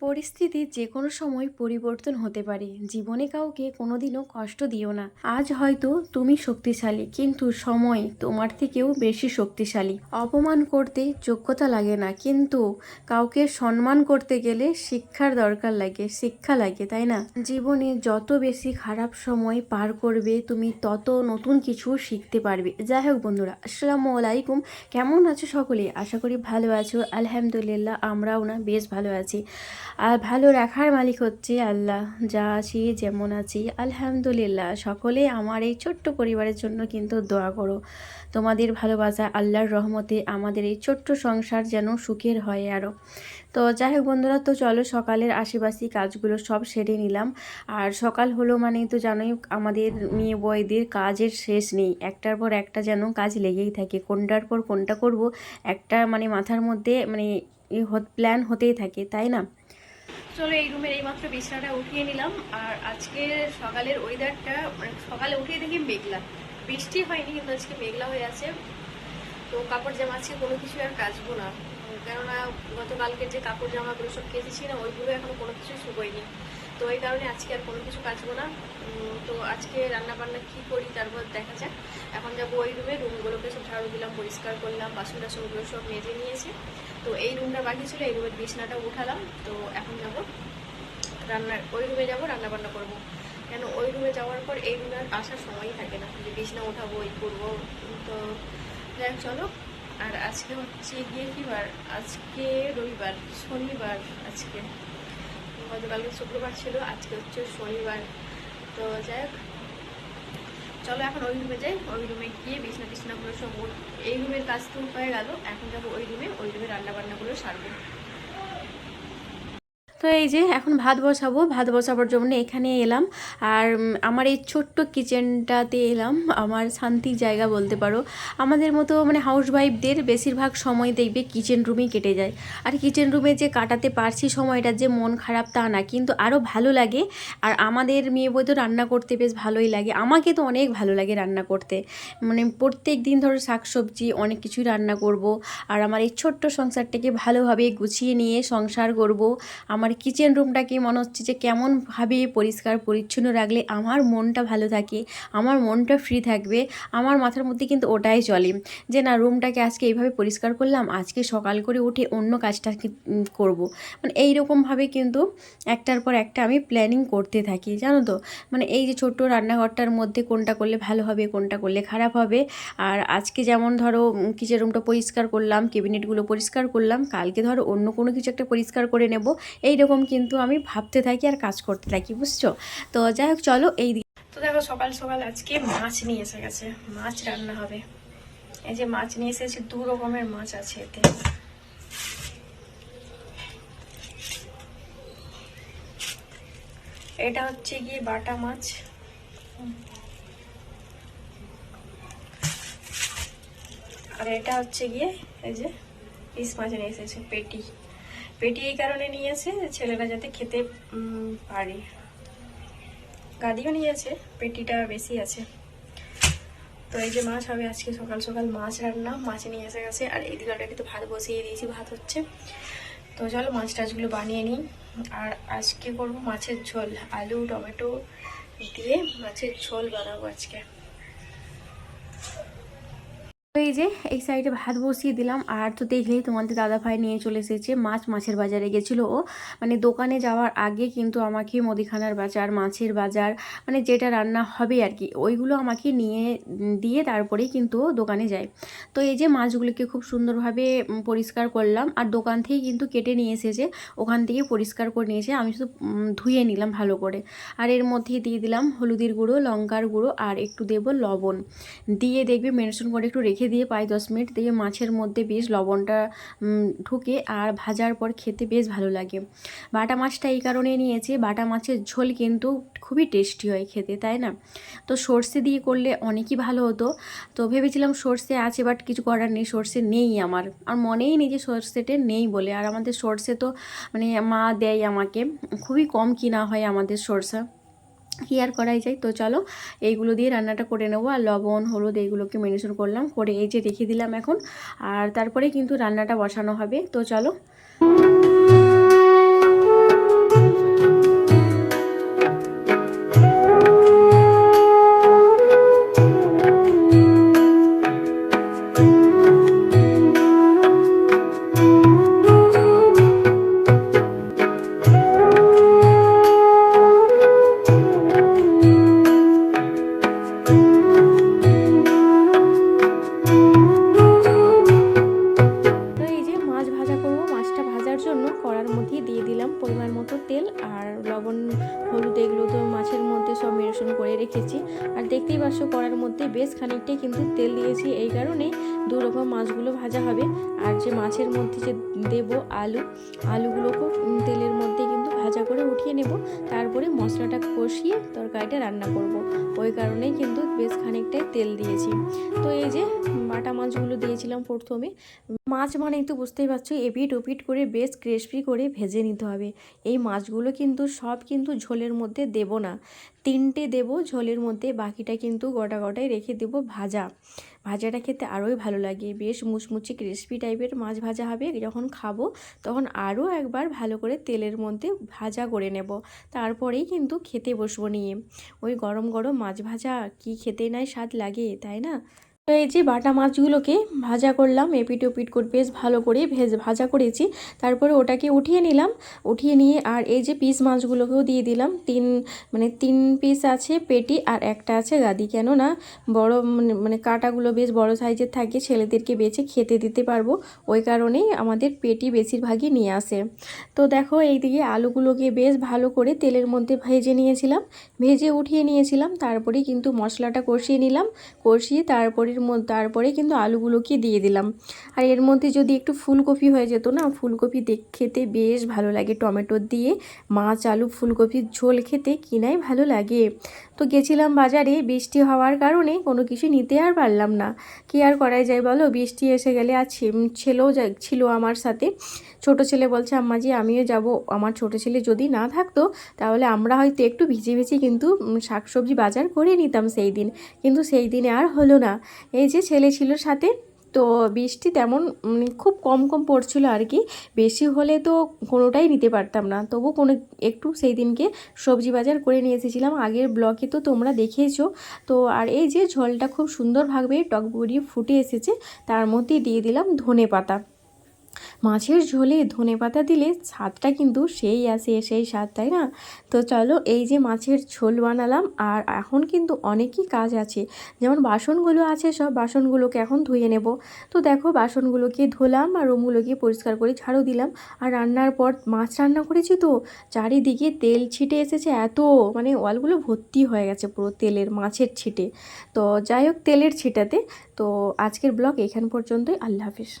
পরিস্থিতি যে কোনো সময় পরিবর্তন হতে পারে। জীবনে কাউকে কোনোদিনও কষ্ট দিও না। আজ হয়তো তুমি শক্তিশালী, কিন্তু সময় তোমার থেকেও বেশি শক্তিশালী। অপমান করতে যোগ্যতা লাগে না, কিন্তু কাউকে সম্মান করতে গেলে শিক্ষার দরকার লাগে, শিক্ষা লাগে, তাই না? জীবনে যত বেশি খারাপ সময় পার করবে, তুমি তত নতুন কিছু শিখতে পারবে। যাই হোক বন্ধুরা, আসসালামু আলাইকুম। কেমন আছো সকলে? আশা করি ভালো আছো। আলহামদুলিল্লাহ, আমরাও না, বেশ ভালো আছি। আর ভালো রাখার মালিক হচ্ছে আল্লাহ। যা আছি, যেমন আছি, আলহামদুলিল্লাহ। সকলে আমার এই ছোট্ট পরিবারের জন্য কিন্তু দোয়া করো। তোমাদের ভালোবাসা আল্লাহর রহমতে আমাদের এই ছোট্ট সংসার যেন সুখের হয় আরও তো যাই হোক বন্ধুরা, তো চলো সকালের আশেপাশি কাজগুলো সব সেরে নিলাম। আর সকাল হলো মানে তো জানোই আমাদের মেয়ে বয়দের কাজের শেষ নেই। একটার পর একটা যেন কাজ লেগেই থাকে। কোনটার পর কোনটা করব, একটা মানে মাথার মধ্যে মানে প্ল্যান হতেই থাকে, তাই না? চলো এই রুমের এই মাত্র বিছানাটা উঠিয়ে নিলাম। আর আজকে সকালের ওয়েদারটা মানে সকালে উঠিয়ে দেখি মেঘলা। বৃষ্টি হয়নি, কিন্তু আজকে মেঘলা হয়ে আছে। তো কাপড় জামা আজকে কোনো কিছু আর কাচবো না। কেননা গতকালকে যে কাপড় জামাগুলো সব কেচেছি না, ওইগুলো এখনও কোনো কিছু শুকোয়নি। তো এই কারণে আজকে আর কোনো কিছু কাচবো না। তো আজকে রান্না বান্না কী করি তারপর দেখা যাক। এখন যাব ওই রুমে রুমগুলোকে সব ঝাড়ু দিলাম, পরিষ্কার করলাম বাসন টাসনগুলো সব মেজে নিয়েছি। তো এই রুমটা বাকি ছিল, এই রুমের বিছনাটা উঠালাম। তো এখন যাব, রান্নার, ওই রুমে যাব রান্না বান্না করব। কেন ওই রুমে যাওয়ার পর এই রুমে আর আসার সময়ই থাকে না। যে বিছনা উঠাবো এই করব, তো যাই চলো। আর আজকে হচ্ছে গিয়ে কি বার? আজকে রবিবার, শনিবার আজকে। গতকালকে শুক্রবার ছিল, আজকে হচ্ছে শনিবার। তো যাই হোক, চলো এখন ওই রুমে যাই, ওই রুমে গিয়ে বিছনা টিছনাগুলো সব এই রুমের কাজ তো হয়ে গেল, এখন যাব ওই রুমে ওই রুমে রান্না বান্নাগুলো সারবো। তো এই যে এখন ভাত বসাবো, ভাত বসাবার জন্য এখানে এলাম। আর আমার এই ছোট্ট কিচেনটাতে এলাম। আমার শান্তির জায়গা বলতে পারো। আমাদের মতো মানে হাউস ওয়াইফদের বেশিরভাগ সময় দেখবে কিচেন রুমেই কেটে যায়। আর কিচেন রুমে যে কাটাতে পারছি সময়টা যে মন খারাপ তা না, কিন্তু আরও ভালো লাগে। আর আমাদের মেয়ে বই তো রান্না করতে বেশ ভালোই লাগে। আমাকে তো অনেক ভালো লাগে রান্না করতে। মানে প্রত্যেক দিন ধরো শাকসবজি, অনেক কিছুই রান্না করব। আর আমার এই ছোট্ট সংসারটাকে ভালোভাবে গুছিয়ে নিয়ে সংসার করব। আমার কিচেন রুমটাকে মনে হচ্ছে যে কেমনভাবে পরিষ্কার, পরিচ্ছন্ন রাখলে আমার মনটা ভালো থাকে, আমার মনটা ফ্রি থাকবে, আমার মাথার মধ্যে কিন্তু ওটাই চলে। যে না রুমটাকে আজকে এইভাবে পরিষ্কার করলাম, আজকে সকাল করে উঠে অন্য কাজটা করব। মানে এই এইরকমভাবে কিন্তু একটার পর একটা আমি প্ল্যানিং করতে থাকি, জানো তো? মানে এই যে ছোট্ট রান্নাঘরটার মধ্যে কোনটা করলে ভালো হবে, কোনটা করলে খারাপ হবে, আর আজকে যেমন ধরো কিচেন রুমটা পরিষ্কার করলাম ক্যাবিনেটগুলো পরিষ্কার করলাম, কালকে ধরো অন্য কোনো কিছু একটা পরিষ্কার করে নেব এইরকম কিন্তু আমি ভাবতে থাকি আর কাজ করতে থাকি, বুঝছ? তো যাই হোক, চলো এই তো দেখো, সকাল সকাল আজকে মাছ নিয়ে এসে গেছে। মাছ রান্না হবে। এই যে মাছ নিয়ে এসেছে দু রকমের মাছ আছে এতে। এটা হচ্ছে গিয়ে বাটা মাছ। আর এটা হচ্ছে গিয়ে এই যে পিস মাছ নিয়ে এসেছে পেটি। পেটি এই কারণে নিয়েছে, ছেলেরা যাতে খেতে পারে। গাদিও নিয়েছে, পেটিটা বেশি আছে। তো এই যে মাছ হবে আজকে সকাল সকাল মাছ রান্না, মাছ নিয়ে এসে গেছে, আর এই দিকে তো ভাত বসিয়ে দিয়েছি, ভাত হচ্ছে। তো চলো মাছ টাছগুলো বানিয়ে নিই। আর আজকে করব মাছের ঝোল, আলু, টমেটো দিয়ে মাছের ঝোল বানাবো আজকে। এই যে, এই সাইডে ভাত বসিয়ে দিলাম। আর তো দেখলেই তোমাদের দাদা ভাই নিয়ে চলে এসেছে। মাছ মাছের বাজারে গেছিল ও। মানে দোকানে যাওয়ার আগে কিন্তু আমাকে মুদিখানার বাজার, মাছের বাজার মানে যেটা রান্না হবে আর কি, ওইগুলো আমাকে নিয়ে, দিয়ে তারপরেই কিন্তু দোকানে যায়। তো এই যে মাছগুলোকে খুব সুন্দরভাবে পরিষ্কার করলাম। আর দোকান থেকেই কিন্তু কেটে নিয়ে এসেছে। ওখান থেকে পরিষ্কার করে নিয়েছে আমি শুধু ধুয়ে নিলাম ভালো করে। আর এর মধ্যেই দিয়ে দিলাম হলুদের গুঁড়ো, লঙ্কার গুঁড়ো, আর একটু দেবো লবণ। দিয়ে দেখবে মেনশন করে একটু রেখে দিয়ে পাঁচ দশ মিনিট দিয়ে মাছের মধ্যে বেশ লবণটা ঢুকে আর ভাজার পর খেতে বেশ ভালো লাগে। বাটা মাছটা এই কারণে নিয়েছি, বাটা মাছের ঝোল কিন্তু খুবই টেস্টি হয় খেতে, তাই না? তো সর্ষে দিয়ে করলে অনেকই ভালো হতো। তো ভেবেছিলাম সর্ষে আছে, বাট কিছু করার নেই, সর্ষে নেই আমার। আর মনেই নেই যে সর্ষেটা নেই বলে। আর আমাদের সর্ষে তো মানে মা দেয় আমাকে। খুবই কম কিনা হয় আমাদের সরষা। কি আর করাই যায়? তো চলো, এইগুলো দিয়ে রান্নাটা করে নেব আর লবণ, হলুদ এইগুলোকে মেনেশন করলাম, করে এই যে রেখে দিলাম এখন। আর তারপরে কিন্তু রান্নাটা বসানো হবে। তো চলো। খানিকটাই কিন্তু তেল দিয়েছি। এই কারণেই দু রকম মাছগুলো ভাজা হবে। আর যে মাছের মধ্যে যে দেব আলু, আলুগুলোকেও তেলের মধ্যে ভাজা করে উঠিয়ে নেব। তারপরে মশলাটা কষিয়ে তরকারিটা রান্না করব। ওই কারণেই কিন্তু বেশ খানিকটাই তেল দিয়েছি। তো এই যে বাটা মাছগুলো দিয়েছিলাম প্রথমে। মাছ মানেই তো বুঝতেই পারছ, এপিট ওপিট করে বেশ ক্রিস্পি করে ভেজে নিতে হবে। এই মাছগুলো কিন্তু সব কিন্তু ঝোলের মধ্যে দেব না। তিনটে দেব, ঝোলের মধ্যে বাকিটা কিন্তু গোটা গোটাই রেখে দেব ভাজা। ভাজাটা খেতে আরোই ভালো লাগে। বেশ মুচমুচে ক্রিস্পি টাইপের মাছ ভাজা হবে। যখন খাব, তখন আরও একবার ভালো করে তেলের মধ্যে ভাজা করে নেব। তারপরেই কিন্তু খেতে বসবো নিয়ে। ওই গরম গরম মাছ ভাজা কি খেতে নাই স্বাদ লাগে, তাই না? তো এই যে বাটা মাছগুলোকে ভাজা করলাম এপিট ওপিট করে বেশ ভালো করে ভেজ, ভাজা করেছি। তারপরে ওটাকে উঠিয়ে নিলাম, উঠিয়ে নিয়ে আর এই যে পিস মাছগুলোকেও দিয়ে দিলাম। তিন মানে তিন পিস আছে পেটি আর একটা আছে গাদি। কেননা বড় মানে মানে কাটাগুলো বেশ বড় সাইজের থাকে, ছেলেদেরকে বেছে খেতে দিতে পারব। ওই কারণেই আমাদের পেটি বেশিরভাগই নিয়ে আসে। তো দেখো এইদিকে আলুগুলোকে বেশ ভালো করে তেলের মধ্যে ভেজে নিয়েছিলাম। ভেজে উঠিয়ে নিয়েছিলাম তারপরে কিন্তু মশলাটা কষিয়ে নিলাম। কষিয়ে তারপরের মধ্যে, তারপরে কিন্তু আলুগুলোকে দিয়ে দিলাম। আর এর মধ্যে যদি একটু ফুলকপি হয়ে যেত না, ফুলকপি দেখ, খেতে বেশ ভালো লাগে। টমেটো দিয়ে মাছ, আলু, ফুলকপির ঝোল খেতে কিনাই ভালো লাগে। তো গেছিলাম বাজারে, বৃষ্টি হওয়ার কারণে কোনো কিছু নিতে আর পারলাম না। কি আর করাই যায় বলো? বৃষ্টি এসে গেলে আর ছেলেও ছিল আমার সাথে। ছোট ছেলে বলছে আম্মাজি আমিও যাব। আমার ছোট ছেলে যদি না থাকতো, তাহলে আমরা হয়তো একটু ভিজে ভিজে কিন্তু শাকসবজি বাজার করে নিতাম সেই দিন। কিন্তু সেই দিনে আর হলো না। এই যে ছেলে ছিল সাথে, তো বৃষ্টি তেমন মানে খুব কম কম পড়ছিল আর কি। বেশি হলে তো কোনোটাই নিতে পারতাম না। তবু কোনো একটু সেই দিনকে সবজি বাজার করে নিয়ে এসেছিলাম। আগের ব্লকে তো তোমরা দেখেছ। তো আর এই যে ঝোলটা খুব সুন্দরভাবে টকবড়িয়ে ফুটে এসেছে, তার মধ্যে দিয়ে দিলাম ধনে পাতা। মাছের ঝোলে ধনে পাতা দিলে স্বাদটা কিন্তু সেই আসে, সেই স্বাদ, তাই না? তো চলো এই যে মাছের ঝোল বানালাম আর এখন কিন্তু অনেকই কাজ আছে। যেমন বাসনগুলো আছে সব, বাসনগুলোকে এখন ধুয়ে নেব। তো দেখো বাসনগুলোকে ধুলাম আর ওগুলোকে পরিষ্কার করে ঝাড়ু দিলাম। আর রান্নার পর মাছ রান্না করেছি তো, চারিদিকে তেল ছিটে এসেছে, এত মানে ওয়ালগুলো ভর্তি হয়ে গেছে পুরো তেলের, মাছের ছিটে। তো যাই হোক তেলের ছিটাতে। তো আজকের ব্লগ এখান পর্যন্তই, আল্লাহ হাফিজ।